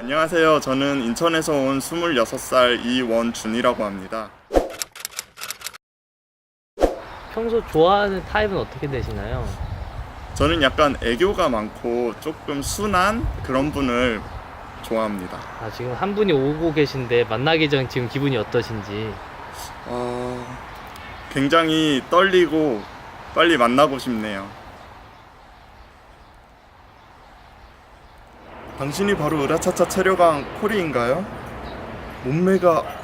안녕하세요. 저는 인천에서 온 26살 이원준이라고 합니다. 평소 좋아하는 타입은 어떻게 되시나요? 저는 약간 애교가 많고 조금 순한 그런 분을 좋아합니다. 아, 지금 한 분이 오고 계신데 만나기 전 지금 기분이 어떠신지? 어, 굉장히 떨리고 빨리 만나고 싶네요. 당신이 바로 으라차차 체류강 코리인가요? 몸매가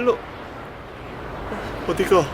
일로. 어디가